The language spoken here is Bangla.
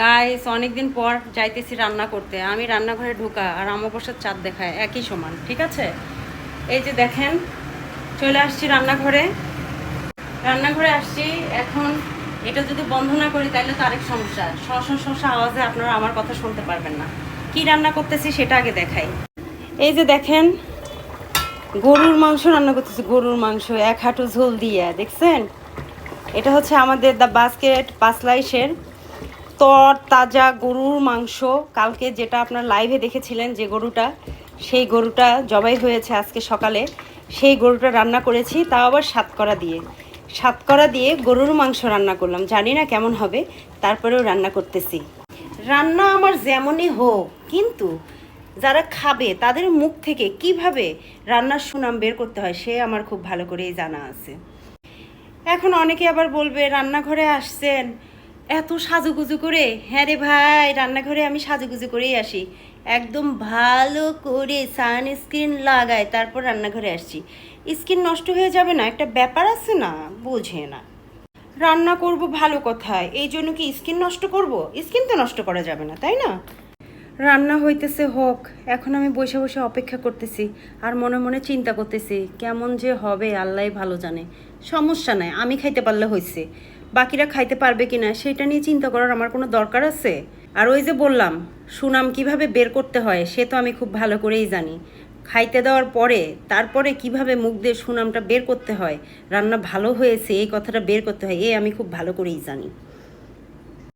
গাইস অনেকদিন পর যাইতেছি রান্না করতে। আমি রান্নাঘরে ঢুকা আর আমাবস্যার চাঁদ দেখায়, একই সমান, ঠিক আছে? এই যে দেখেন, চলে আসছি রান্নাঘরে। রান্নাঘরে আসছি, এখন এটা যদি বন্ধ না করি তাহলে তো আরেক সমস্যা। শশা শশা আওয়াজে আপনারা আমার কথা শুনতে পারবেন না। কি রান্না করতেছি সেটা আগে দেখাই। এই যে দেখেন, গরুর মাংস রান্না করতেছি, গরুর মাংস, এক হাঁটু ঝোল দিয়ে, দেখছেন? এটা হচ্ছে আমাদের দ্য বাস্কেট পাঁচলাইশের তর, তাজা গরুর মাংস। কালকে যেটা আপনার লাইভে দেখেছিলেন যে গরুটা, সেই গরুটা জবাই হয়েছে আজকে সকালে। সেই গরুটা রান্না করেছি, তাও আবার সাতকরা দিয়ে। সাতকরা দিয়ে গরুর মাংস রান্না করলাম। জানি না কেমন হবে, তারপরেও রান্না করতেছি। রান্না আমার যেমনই হোক, কিন্তু যারা খাবে, তাদের মুখ থেকে কীভাবে রান্নার সুনাম বের করতে হয়, সে আমার খুব ভালো করেই জানা আছে। এখন অনেকে আবার বলবে, রান্নাঘরে আসছেন? এত সাজুগুজু করে? হ্যাঁ রে ভাই, রান্নাঘরে আমি সাজুগুজু করেই আসি। একদম ভালো করে সানস্ক্রিন লাগাই তারপর রান্নাঘরে আসছি। স্কিন নষ্ট হয়ে যাবে না? একটা ব্যাপার আছে না? বোঝে না। রান্না করব ভালো কথায়, এই জন্য কি স্কিন নষ্ট করব? স্কিন তো নষ্ট করা যাবে না, তাই না? রান্না হইতেছে হোক, এখন আমি বসে বসে অপেক্ষা করতেছি আর মনে মনে চিন্তা করতেছি, কেমন যে হবে আল্লাহ ভালো জানে। সমস্যা নাই, আমি খাইতে পারলে হয়েছে বাকিরা খাইতে পারবে কিনা সেটা নিয়ে চিন্তা করার আমার কোনো দরকার আছে? আর ওই যে বললাম, সুনাম কীভাবে বের করতে হয় সে তো আমি খুব ভালো করেই জানি। খাইতে দেওয়ার পরে, তারপরে কীভাবে মুখ দিয়ে সুনামটা বের করতে হয়? রান্না ভালো হয়েছে, এই কথাটা বের করতে হয়, এ আমি খুব ভালো করেই জানি।